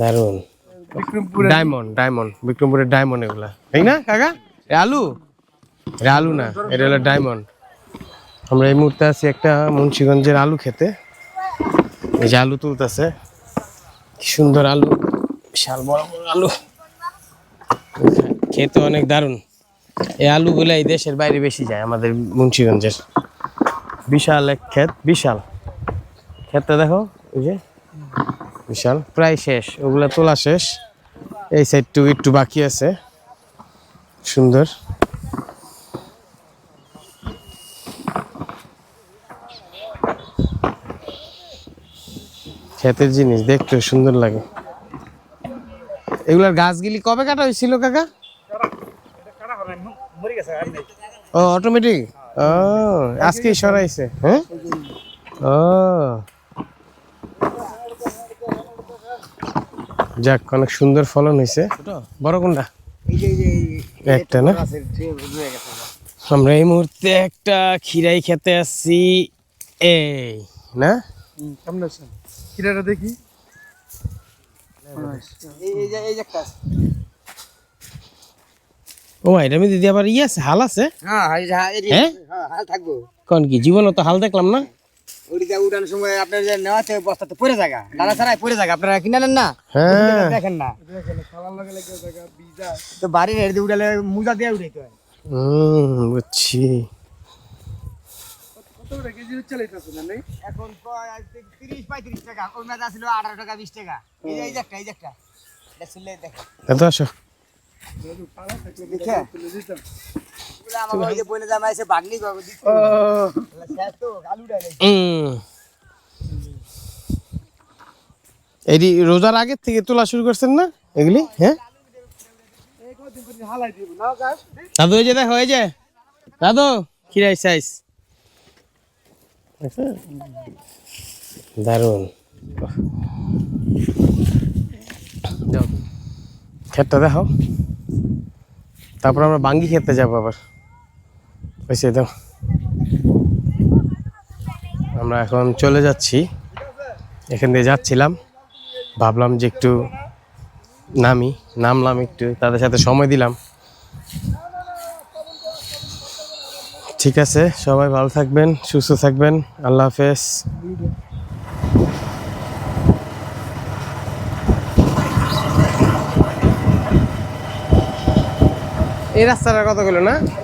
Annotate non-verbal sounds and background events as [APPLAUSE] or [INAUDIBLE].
দারুণ বিক্রমপুরে diamond diamond বিক্রমপুরের ডায়মন্ড এগুলা। তাই না কাকা? এ আলু? এটা আলু না এটা হলো ডায়মন্ড। আমরা এই মুহূর্তে আছি একটা মুন্সিগঞ্জের আলু খেতে। এই যে আলু তুলতেছে। কি সুন্দর আলু। বিশাল বড় বড় আলু। খেতে অনেক দারুণ। এই আলুগুলো এই দেশের বাইরে বেশি যায় আমাদের মুন্সিগঞ্জের। বিশাল এক ক্ষেত বিশাল। ক্ষেতটা দেখো ওই যে। বিশাল। প্রায় শেষ। ওগুলা তোলা শেষ। এই সাইডটু একটু বাকি আছে। সুন্দর। ক্ষেতের জিনিস দেখতে সুন্দর লাগে। এগুলার গাছগুলি কবে কাটা হয়েছিল, কাকা? ও অটোমেটিক ও, আজকেই সরাইছে। হ্যাঁ? ও। যাক অনেক সুন্দর ফলন হয়েছে। বড় কোনটা? একটা না? আমরা এই মুহূর্তে একটা খিরাই খেতে আসছি। এই না? কিরাটা দেখি। ও এটা আমি দিদি আবার ইয়ে আছে হাল আছে? হ্যাঁ হ্যাঁ হ্যাঁ হ্যাঁ? হ্যাঁ হাল থাকব। কোন কি জীবনে তো হাল দেখলাম না? ওইটা উঠানোর সময় আপনার যে বস্তাতে পড়ে জায়গা। দাদা ছাড়াই পড়ে জায়গা আপনারা কিনে নেন না? হ্যাঁ। দেখেন না। তো বাড়ির হেঁটে উঠালে মুজা দিয়ে উঠাইতে হয়। বুঝছি। তিরিশ পঁয়ত্রিশ টাকা ওই মেজা ছিল আঠারো টাকা বিশ টাকা। এই যে এই যে একটা এই যে একটা। এটা ছিল দেখেন। আসো। দেখে [LAUGHS] এটি রোজার আগের থেকে তোলা শুরু করছেন না এগুলি? হ্যাঁ? দাদু এই যে দেখো এই যে। দাদু খিরাই সাইজ দারুণ যাও। ক্ষেতটা দেখো তারপর আমরা বাঙ্গি খেতে যাব আবার। পয়সা দাও আমরা এখন চলে যাচ্ছি। এখান দিয়ে যাচ্ছিলাম। ভাবলাম যে একটু নামি, নামলাম একটু, তাদের সাথে সময় দিলাম। ঠিক আছে, সবাই ভালো থাকবেন, সুস্থ থাকবেন। আল্লাহ হাফেজ। এই রাস্তাটা কত গেল না?